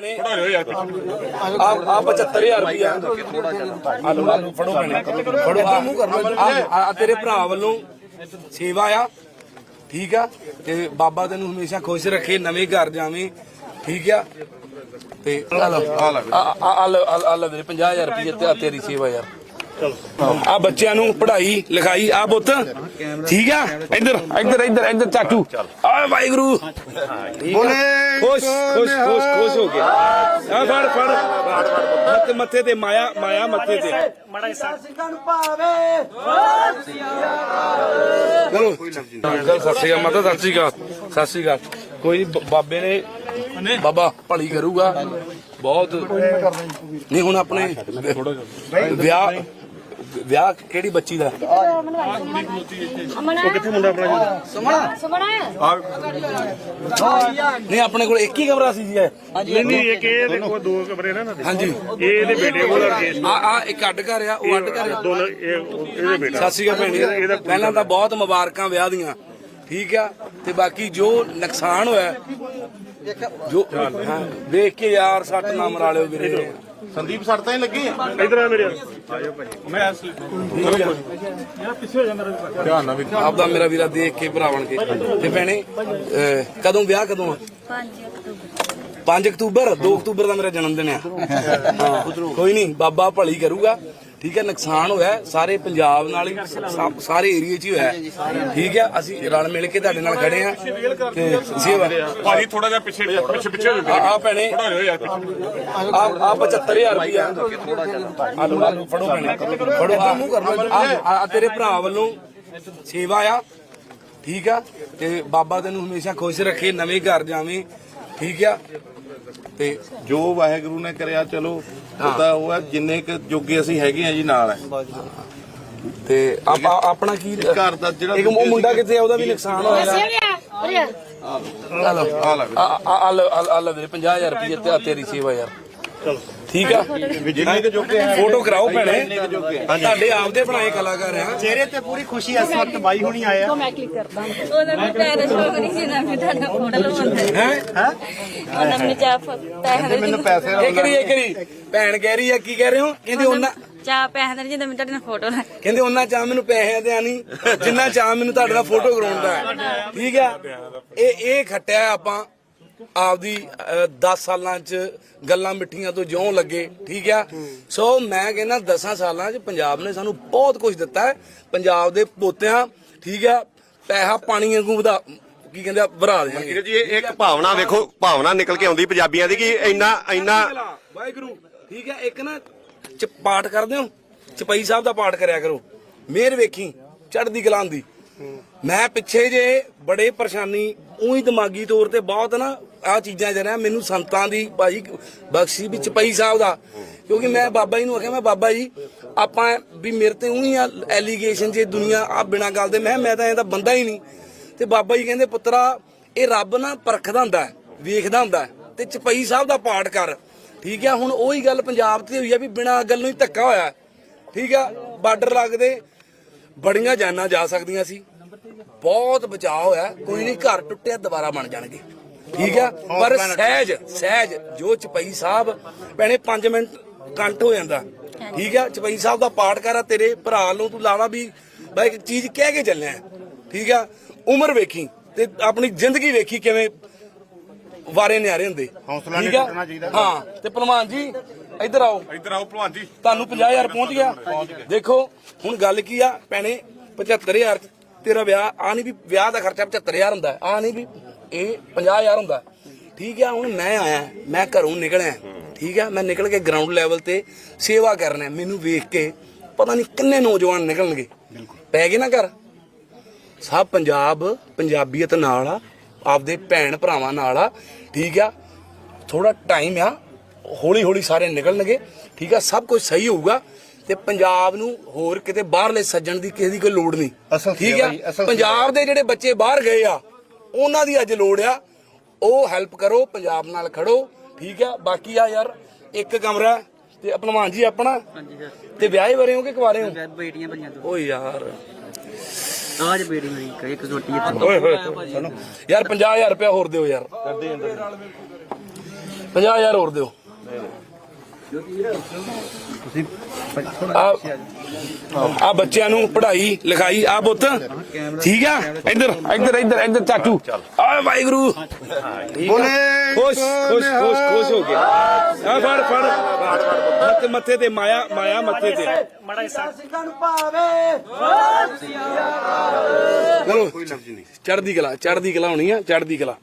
ਆ 75000 ਰੁਪਇਆ ਆ ਲਓ ਫੜੋ ਭੈਣੇ ਫੜੋ ਆ ਆ- ਆ ਤੇਰੇ ਭਰਾ ਵੱਲੋਂ ਸੇਵਾ ਆ, ਠੀਕ ਆ? ਤੇ ਬਾਬਾ ਤੈਨੂੰ ਹਮੇਸ਼ਾ ਖੁਸ਼ ਰੱਖੇ, ਨਵੇਂ ਘਰ ਜਾਵੇਂ, ਠੀਕ ਆ? ਤੇ ਆ ਲਓ ਆ ਲਓ ਆ ਆ 50000 ਰੁਪਏ ਤੇ ਤੇਰੀ ਸੇਵਾ ਯਾਰ। ਆ ਬੱਚਿਆਂ ਨੂੰ ਪੜ੍ਹਾਈ ਲਿਖਾਈ ਆ ਪੁੱਤ। ਠੀਕ ਆ? ਇੱਧਰ ਇੱਧਰ ਇੱਧਰ ਇੱਧਰ ਚਾਚੂ ਆ ਵਾਹਿਗੁਰੂ। ਬੋਲੇ ਖੁਸ਼ ਖੁਸ਼ ਖੁਸ਼ ਖੁਸ਼ ਹੋ ਗਿਆ ਆ ਫੜ ਫੜ। ਮੱਥੇ ਮੱਥੇ ਤੇ ਮਾਇਆ ਮਾਇਆ ਮੱਥੇ ਤੇ। ਚਲੋ। ਗੱਲ ਸਤਿ ਸ਼੍ਰੀ ਅਕਾਲ ਮਾਤਾ ਸਤਿ ਸ਼੍ਰੀ ਅਕਾਲ। ਸਤਿ ਸ਼੍ਰੀ ਅਕਾਲ। ਕੋਈ ਨੀ, ਬਾਬੇ ਨੇ ਬਾਬਾ ਭਲੀ ਕਰੂਗਾ। ਬਹੁਤ। ਨਹੀਂ ਹੁਣ ਆਪਣੇ ਵਿਆਹ ਵਿਆਹ ਕਿਹੜੀ ਬੱਚੀ ਦਾ? ਉਹ ਕਿੱਥੇ ਮੁੰਡਾ ਆਪਣਾ ਸੁਮਣਾ। ਸੁਮਣਾ। ਨਹੀਂ ਆਪਣੇ ਕੋਲ ਇੱਕ ਹੀ ਕਮਰਾ ਸੀ ਜੀ ਇਹ? ਨਹੀਂ ਨਹੀਂ ਇੱਕ ਇਹ ਤੇ ਉਹ ਦੋ ਕਮਰੇ ਨੇ ਨਾ। ਹਾਂਜੀ। ਇਹ ਇਹਦੇ ਬੇਟੇ ਕੋਲ ਅਰਗੇ ਆ ਆ ਇੱਕ ਅੱਡ ਘਰ ਆ ਉਹ ਅੱਡ ਘਰ ਆ। ਦੋਨੋਂ ਇਹ ਇਹਦੇ ਬੇਟਾ ਸਤਿ ਸ਼੍ਰੀ ਅਕਾਲ ਭੈਣੀ ਪਹਿਲਾਂ ਤਾਂ ਬਹੁਤ ਮੁਬਾਰਕਾਂ ਵਿਆਹ ਦੀਆਂ। ਠੀਕ ਆ ਤੇ ਬਾਕੀ ਜੋ ਨੁਕਸਾਨ ਹੋਇਆ ਜੋ ਹਾਂ, ਦੇਖ ਕੇ ਯਾਰ ਸੱਟ ਨਾ ਮਰਾ ਲਿਓ ਵੀਰੇ। ਸੰਦੀਪ ਸੱਟ ਤਾਂ ਹੀ ਲੱਗੀ ਆ? ਇਧਰ ਆ ਮੇਰੇ। ਧਿਆਨ ਨਾਲ ਵੀ ਆਪਦਾ ਮੇਰਾ ਵੀਰਾ ਦੇਖ ਕੇ ਭਰਾ ਬਣ ਕੇ। ਤੇ ਭੈਣੇ ਕਦੋਂ ਵਿਆਹ ਕਦੋਂ ਆ? 5 ਅਕਤੂਬਰ। 5 ਅਕਤੂਬਰ 2 ਅਕਤੂਬਰ ਦਾ ਮੇਰਾ ਜਨਮ ਦਿਨ ਆ। ਹਾਂ, ਕੋਈ ਨਹੀਂ ਬਾਬਾ ਭਲੀ ਕਰੂਗਾ। ਠੀਕ ਹੈ ਨੁਕਸਾਨ ਹੋਇਆ ਸਾਰੇ ਪੰਜਾਬ ਨਾਲ ਹੀ ਸਾਰੇ ਏਰੀਏ 'ਚ ਹੀ ਹੋਇਆ। ਠੀਕ ਹੈ ਅਸੀਂ ਰਲ ਮਿਲ ਕੇ ਤੁਹਾਡੇ ਨਾਲ ਖੜੇ ਆ ਤੇ ਸੇਵਾ ਭਾਜੀ ਥੋੜਾ ਜਿਹਾ ਪਿੱਛੇ ਪਿੱਛੇ ਪਿੱਛੇ ਹੋ ਜਾਓ। ਆ ਭੈਣੇ। ਪੜਾ ਲਿਓ ਯਾਰ ਪਿੱਛੇ। ਆ ਆ 75000 ਰੁਪਇਆ ਆ ਲਓ ਆ ਲਓ, ਫੜੋ ਭੈਣੇ। ਫੜੋ ਆ ਆ ਆ ਤੇਰੇ ਭਰਾ ਵੱਲੋਂ ਸੇਵਾ ਆ। ਠੀਕ ਆ ਤੇ ਬਾਬਾ ਤੈਨੂੰ ਹਮੇਸ਼ਾ ਖੁਸ਼ ਰੱਖੇ ਨਵੇਂ ਘਰ ਜਾਵੇਂ। ਠੀਕ ਆ ਤੇ ਜੋ ਵਾਹਿਗੁਰੂ ਨੇ ਕਰਿਆ ਚਲੋ। ਉਹਦਾ ਉਹ ਹੈ ਜਿੰਨੇ ਕੁ ਜੋਗੇ ਅਸੀਂ ਹੈਗੇ ਆ ਜੀ ਨਾਲ। ਹੈ ਤੇ ਆਪਾਂ ਆਪਣਾ ਕੀ ਘਰ ਦਾ ਜਿਹੜਾ ਇੱਕ ਉਹ ਮੁੰਡਾ ਕਿੱਥੇ ਆ ਉਹਦਾ ਵੀ ਨੁਕਸਾਨ ਹੋਇਆ ਆ। ਲਓ। ਆ ਲੈ ਆ ਆ ਆ ਲਓ ਆ- ਆ ਲਓ ਵੀਰੇ 50000 ਰੁਪਏ ਤੇ ਆ ਤੇਰੀ ਸੇਵਾ ਯਾਰ। ਠੀਕ ਆ? ਜਿੰਨੇ ਕੁ ਜੋਗੇ ਹੈ ਫੋਟੋ ਕਰਾਓ ਭੈਣੇ। ਹੈ। ਤੁਹਾਡੇ ਆਪਦੇ ਬਣਾਏ ਕਲਾਕਾਰ ਆ। ਚਿਹਰੇ ਤੇ ਪੂਰੀ ਖੁਸ਼ੀ ਇਸ ਵਕਤ ਬਾਈ ਹੁਣੀ ਆਏ ਆ। ਉਹਨਾਂ ਨੂੰ ਪੈਰ ਸ਼ੋਕ ਨਹੀਂ ਸੀ ਨਾ ਮੈਂ ਤੁਹਾਡਾ ਫੋਟੋ ਲਵਾਉਂਦੇ। ਹੈ? ਉਹਨਾਂ ਨੂੰ ਚਾਹ ਪੈਸੇ ਮੈਨੂੰ ਪੈਸੇ ਇਹ ਕਰੀ ਇਹ ਕਰੀ ਭੈਣ ਕਹਿ ਰਹੀ ਆ ਕੀ ਕਹਿ ਰਹੇ ਹੋ? ਕਹਿੰਦੇ ਉਹਨਾਂ ਚਾਹ ਪੈਸੇ ਦੇ ਜਦੋਂ ਮੈਂ ਤੁਹਾਡੇ ਨਾਲ ਫੋਟੋ ਲਾ ਕਹਿੰਦੇ ਉਹਨਾਂ ਚਾਹ ਮੈਨੂੰ ਪੈਸੇ ਦੇ ਨਹੀਂ ਜਿੰਨਾ ਚਾਹ ਮੈਨੂੰ ਤੁਹਾਡੇ ਨਾਲ ਫੋਟੋ ਕਰਾਉਣ ਦਾ ਹੈ। ਠੀਕ ਆ? ਇਹ ਇਹ ਖੱਟਿਆ ਆਪਾਂ। ਆਪਦੀ 10 ਸਾਲਾਂ ਚ ਗੱਲਾਂ ਮਿੱਠੀਆਂ ਤੋਂ ਜਿਉਂ ਲੱਗੇ ਠੀਕ ਆ? ਸੋ ਮੈਂ ਕਹਿੰਦਾ 10 ਸਾਲਾਂ ਚ ਪੰਜਾਬ ਨੇ ਸਾਨੂੰ ਬਹੁਤ ਕੁਝ ਦਿੱਤਾ ਹੈ। ਪੰਜਾਬ ਦੇ ਪੋਤਿਆਂ ਠੀਕ ਆ ਪੈਸਾ ਪਾਣੀ ਵਾਂਗੂ ਵਧਾ ਕੀ ਕਹਿੰਦੇ ਆ ਭਰਾ ਦੇਣਗੇ। ਜੀ ਇਹ ਇੱਕ ਭਾਵਨਾ ਵੇਖੋ ਭਾਵਨਾ ਨਿਕਲ ਕੇ ਆਉਂਦੀ ਪੰਜਾਬੀਆਂ ਦੀ ਕਿ ਇੰਨਾ ਇੰਨਾ ਵਾਹਿਗੁਰੂ ਠੀਕ ਹੈ ਇੱਕ ਨਾ ਚ ਪਾਠ ਕਰਦੇ ਹੋ ਚਪਈ ਸਾਹਿਬ ਦਾ ਪਾਠ ਕਰਿਆ ਕਰੋ। ਮਿਹਰ ਵੇਖੀ ਚੜ੍ਹਦੀ ਕਲਾਂ ਦੀ ਮੈਂ ਪਿੱਛੇ ਜੇ ਬੜੇ ਪਰੇਸ਼ਾਨੀ ਉਹੀ ਦਿਮਾਗੀ ਤੌਰ ਤੇ ਬਹੁਤ ਨਾ ਆ ਚੀਜ਼ਾਂ ਜਰਾ ਮੈਨੂੰ ਸੰਤਾਂ ਦੀ ਭਾਈ ਬਖਸ਼ੀ ਵੀ ਚਪਈ ਸਾਹਿਬ ਦਾ। ਕਿਉਂਕਿ ਮੈਂ ਬਾਬਾ ਜੀ ਨੂੰ ਆਖਿਆ, ਮੈਂ ਬਾਬਾ ਜੀ, ਆਪਾਂ ਵੀ ਮੇਰੇ ਤੇ ਉਹੀ ਆ ਐਲੀਗੇਸ਼ਨ ਜੇ ਦੁਨੀਆ ਆ ਬਿਨਾਂ ਗੱਲ ਦੇ। ਮੈਂ ਮੈਂ ਤਾਂ ਇਹਦਾ ਬੰਦਾ ਹੀ ਨਹੀਂ। ਤੇ ਬਾਬਾ ਜੀ ਕਹਿੰਦੇ, ਪੁੱਤਰਾ, ਇਹ ਰੱਬ ਨਾ ਪਰਖਦਾ ਹੁੰਦਾ ਵੇਖਦਾ ਹੁੰਦਾ ਹੈ ਤੇ ਚਪਈ ਸਾਹਿਬ ਦਾ ਪਾਠ ਕਰ। ਠੀਕ ਆ, ਹੁਣ ਉਹੀ ਗੱਲ ਪੰਜਾਬ ਤੇ ਹੋਈ ਆ ਵੀ ਬਿਨਾਂ ਗੱਲ ਨੂੰ ਹੀ ਧੱਕਾ ਹੋਇਆ। ਠੀਕ ਆ, ਬਾਰਡਰ ਲੱਗਦੇ, ਬੜੀਆਂ ਜਾਨਾਂ ਜਾ ਸਕਦੀਆਂ ਸੀ। ਬਹੁਤ ਬਚਾਅ ਹੋਇਆ, ਕੋਈ ਨਹੀਂ ਘਰ ਟੁੱਟਿਆ, ਦੁਬਾਰਾ ਬਣ ਜਾਣਗੇ। ਠੀਕ ਆ? ਪਰ ਸਹਿਜ ਸਹਿਜ ਜੋ ਚਪਈ ਸਾਹਿਬ ਭੈਣੇ 5 ਮਿੰਟ ਕੰਟ ਹੋ ਜਾਂਦਾ। ਠੀਕ ਆ? ਚਪਈ ਸਾਹਿਬ ਦਾ ਪਾਠ ਕਰਾ ਤੇਰੇ ਭਰਾ ਨੂੰ ਤੂੰ ਲਾਵਾ ਵੀ ਬਈ ਇੱਕ ਚੀਜ਼ ਕਹਿ ਕੇ ਚੱਲਿਆ। ਠੀਕ ਆ? ਉਮਰ ਵੇਖੀ ਤੇ ਆਪਣੀ ਜ਼ਿੰਦਗੀ ਵੇਖੀ ਕਿਵੇਂ ਵਾਰੇ ਨਿਆਰੇ ਹੁੰਦੇ। ਹੌਸਲਾ ਨਹੀਂ ਠੀਕ ਆ? ਟੁੱਟਣਾ ਚਾਹੀਦਾ। ਹਾਂ ਤੇ ਭਲਵਾਨ ਜੀ ਇੱਧਰ ਆਓ। ਇੱਧਰ ਆਓ ਭਲਵਾਨ ਜੀ। ਤੁਹਾਨੂੰ 50000 ਪਹੁੰਚ ਗਿਆ। ਦੇਖੋ ਹੁਣ ਗੱਲ ਕੀ ਆ? ਭੈਣੇ 75000 ਚ ਤੇਰਾ ਵਿਆਹ ਆ ਨਹੀਂ ਵੀ ਵਿਆਹ ਦਾ ਖਰਚਾ 75000 ਹੁੰਦਾ। ਆ ਨਹੀਂ ਵੀ ਇਹ 50000 ਹੁੰਦਾ। ਠੀਕ ਆ ਹੁਣ ਮੈਂ ਆਇਆ ਮੈਂ ਘਰੋਂ ਨਿਕਲਿਆ। ਠੀਕ ਆ ਮੈਂ ਨਿਕਲ ਕੇ ਗਰਾਊਂਡ ਲੈਵਲ ਤੇ ਸੇਵਾ ਕਰਨਾ ਮੈਨੂੰ ਵੇਖ ਕੇ ਪਤਾ ਨਹੀਂ ਕਿੰਨੇ ਨੌਜਵਾਨ ਨਿਕਲਣਗੇ। ਪੈ ਗਏ ਨਾ ਘਰ। ਸਭ ਪੰਜਾਬ ਪੰਜਾਬੀਅਤ ਨਾਲ ਆ ਆਪਦੇ ਭੈਣ ਭਰਾਵਾਂ ਨਾਲ ਆ। ਠੀਕ ਆ ਥੋੜਾ ਟਾਈਮ ਆ ਹੌਲੀ ਹੌਲੀ ਸਾਰੇ ਨਿਕਲਣਗੇ। ਠੀਕ ਆ ਸਭ ਕੁਝ ਸਹੀ ਹੋਊਗਾ ਤੇ ਪੰਜਾਬ ਨੂੰ ਹੋਰ ਕਿਤੇ ਬਾਹਰਲੇ ਸੱਜਣ ਦੀ ਕਿਸੇ ਦੀ ਕੋਈ ਲੋੜ ਨਹੀਂ। ਅਸਲ ਠੀਕ ਆ ਹੀ, ਪੰਜਾਬ ਦੇ ਜਿਹੜੇ ਬੱਚੇ ਬਾਹਰ ਗਏ ਆ ਉਹਨਾਂ ਦੀ ਅੱਜ ਲੋੜ ਆ। ਉਹ ਹੈਲਪ ਕਰੋ ਪੰਜਾਬ ਨਾਲ ਖੜੋ ਠੀਕ ਆ? ਬਾਕੀ ਆ ਯਾਰ ਇੱਕ ਕਮਰਾ ਤੇ ਭਲਵਾਨ ਜੀ ਆਪਣਾ। ਤੇ ਵਿਆਹੇ ਵਰੇ ਹੋ ਕਿ ਕੁਆਰੇ ਹੋ? ਬੇਟੀਆਂ ਬਣੀਆਂ ਦੋ। ਓ ਯਾਰ। ਆਜ ਬੇਟੀ ਮੇਰੀ ਇੱਕ ਛੋਟੀ ਇੱਥੇ ਓਏ ਹੋਏ ਯਾਰ 50000 ਰੁਪਇਆ ਹੋਰ ਦਿਓ ਯਾਰ। 50000 ਹੋਰ ਦਿਓ। ਆ ਆ ਬੱਚਿਆਂ ਨੂੰ ਪੜ੍ਹਾਈ ਲਿਖਾਈ ਆ ਪੁੱਤ। ਠੀਕ ਆ? ਇੱਧਰ ਇੱਧਰ ਇੱਧਰ ਇੱਧਰ ਚਾਚੂ। ਆ ਵਾਹਿਗੁਰੂ। ਬੋਲੇ ਖੁਸ਼ ਖੁਸ਼ ਖੁਸ਼ ਖੁਸ਼ ਹੋ ਕੇ। ਆ ਫੜ ਫੜ। ਮੱਥੇ ਮੱਥੇ ਤੇ ਮਾਇਆ ਮਾਇਆ ਮੱਥੇ ਤੇ। ਚਲੋ ਚੜ੍ਹਦੀ ਕਲਾ ਚੜ੍ਹਦੀ ਕਲਾ ਹੋਣੀ ਆ ਚੜ੍ਹਦੀ ਕਲਾ।